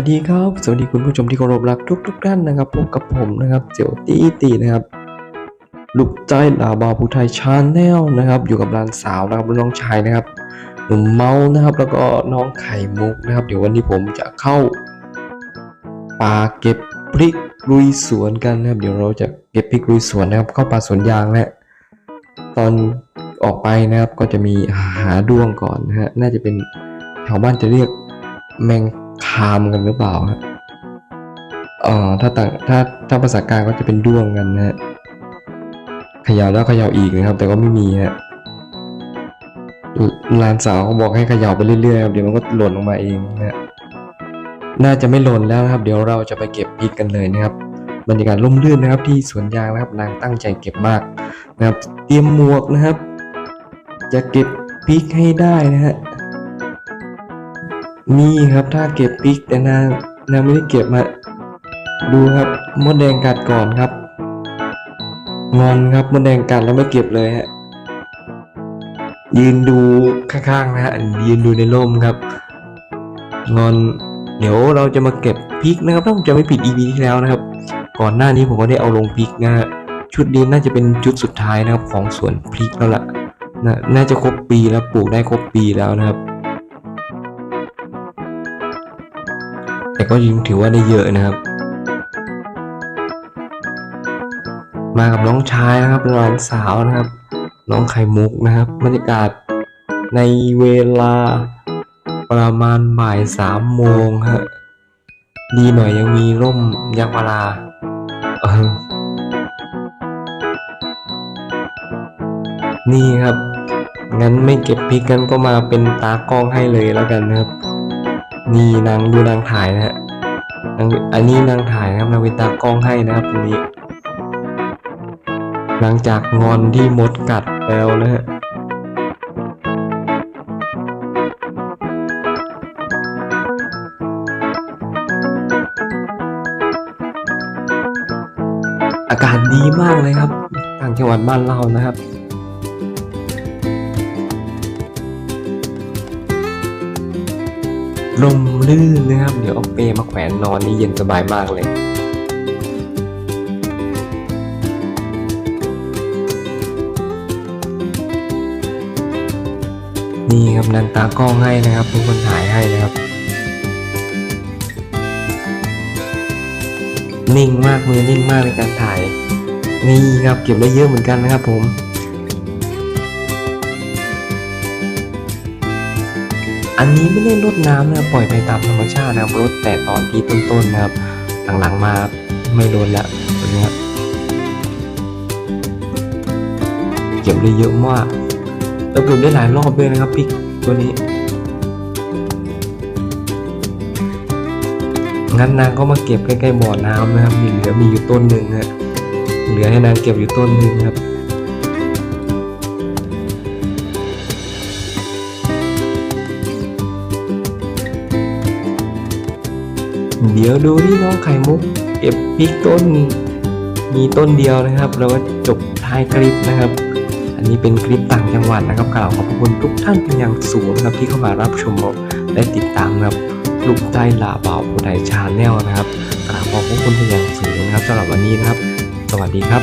สวัสดีครับ สวัสดีคุณผู้ชมที่เคารพรักทุกทุกๆท่านนะครับพบกับผมนะครับเจียวตีตีนะครับลูกใจลาบาภูไทยชาแนลนะครับอยู่กับหลานสาวนะครับน้องชายนะครับหนุ่มเมานะครับแล้วก็น้องไข่มุกนะครับ เดี๋ยววันนี้ผมจะเข้าป่าเก็บพริกลุยสวนกันนะครับ เดี๋ยวเราจะเก็บพริกลุยสวนนะครับ เข้าป่าสวนยางและตอนออกไปนะครับก็จะมีหาด้วงก่อนนะฮะน่าจะเป็นแถวบ้านจะเรียกแมง คามกันหรือเปล่าฮะเอ่อถ้าต่างถ้าถ้าภาษากลางก็จะเป็นด้วงกันนะฮะขย่าแล้วขย่าอีกนะครับ แต่ก็ไม่มีฮะลหลานสาวเขาบอกให้ขย่าไปเรื่อยๆครับเดี๋ยวมันก็หล่นลงมาเองนะฮะน่าจะไม่หล่นแล้วนะครับ เดี๋ยวเราจะไปเก็บพริกกันเลยนะครับ บรรยากาศร่มรื่นนะครับ ที่สวนยางนะครับนางตั้งใจเก็บมากนะครับ เตรียมหมวกนะครับ จะเก็บพริกให้ได้นะฮะ นี่ครับถ้าเก็บพริกแต่นางนาไม่ได้เก็บมา ดูครับมดแดงกัดก่อนครับงอนครับมดแดงกัดแล้วไม่เก็บเลยฮะยืนดูข้างๆนะฮะยืนดูในร่มครับ งอน เดี๋ยวเราจะมาเก็บพริกนะครับถ้าผมจะไม่ผิด EP ที่แล้วนะครับ ก่อนหน้านี้ผมก็ได้เอาลงพริกนะฮะชุดนี้น่าจะเป็นชุดสุดท้ายนะครับของสวนพริกแล้วล่ะนะน่าจะครบปีแล้วปลูกได้ครบปีแล้วนะครับ แต่ก็ยังถือว่าได้เยอะนะครับ มากับน้องชายนะครับหลานสาวนะครับ น้องไข่มุกนะครับบรรยากาศในเวลาประมาณบ่ายสามโมงฮะดีหน่อยยังมีร่มยางพาราออนี่ครับ งั้นไม่เก็บพริกกันก็มาเป็นตากล้องให้เลยแล้วกันนะครับ นี่นางดูนางถ่ายนะฮะนางอันนี้นางถ่ายนะครับนางเป็นตากล้องให้นะครับตรงนี้ หลังจากงอนที่มดกัดแล้วนะฮะอากาศดีมากเลยครับ ต่างจังหวัดบ้านเรานะครับ ลมลื่นนะครับ เดี๋ยวเอาเปมาแขวนนอนนี่เย็นสบายมากเลยนี่ครับนันตากล้องให้นะครับเป็นคนถ่ายให้นะครับ นิ่งมากมือนิ่งมากในการถ่าย นี่ครับเก็บได้เยอะเหมือนกันนะครับผม อันนี้ไม่ได้รดน้ำนะปล่อยไปตามธรรมชาตินะครับรดแต่ตอนที่ต้นๆนะครับ หลังๆมาไม่รดแล้วตัวนี้ครับเก็บได้เยอะมากแล้วเก็บได้หลายรอบด้วยนะครับพริกตัวนี้ งั้นนางก็มาเก็บใกล้ๆบ่อน้ำนะครับมีเหลือมีอยู่ต้นหนึ่งฮะเหลือให้นางเก็บอยู่ต้นหนึ่งครับ เดี๋ยวดูที่น้องไข่มุกเก็บพริกต้น มีต้นเดียวนะครับ แล้วก็จบท้ายคลิปนะครับ อันนี้เป็นคลิปต่างจังหวัดนะครับกล่าวขอบคุณทุกท่านเป็นอย่างสูงนะครับที่เข้ามารับชมและติดตามครับลูกใจลาเบาวผู้ใดชาแนลนะครับกล่าวขอบคุณเป็นอย่างสูงนะครับสำหรับวันนี้นะครับ สวัสดีครับ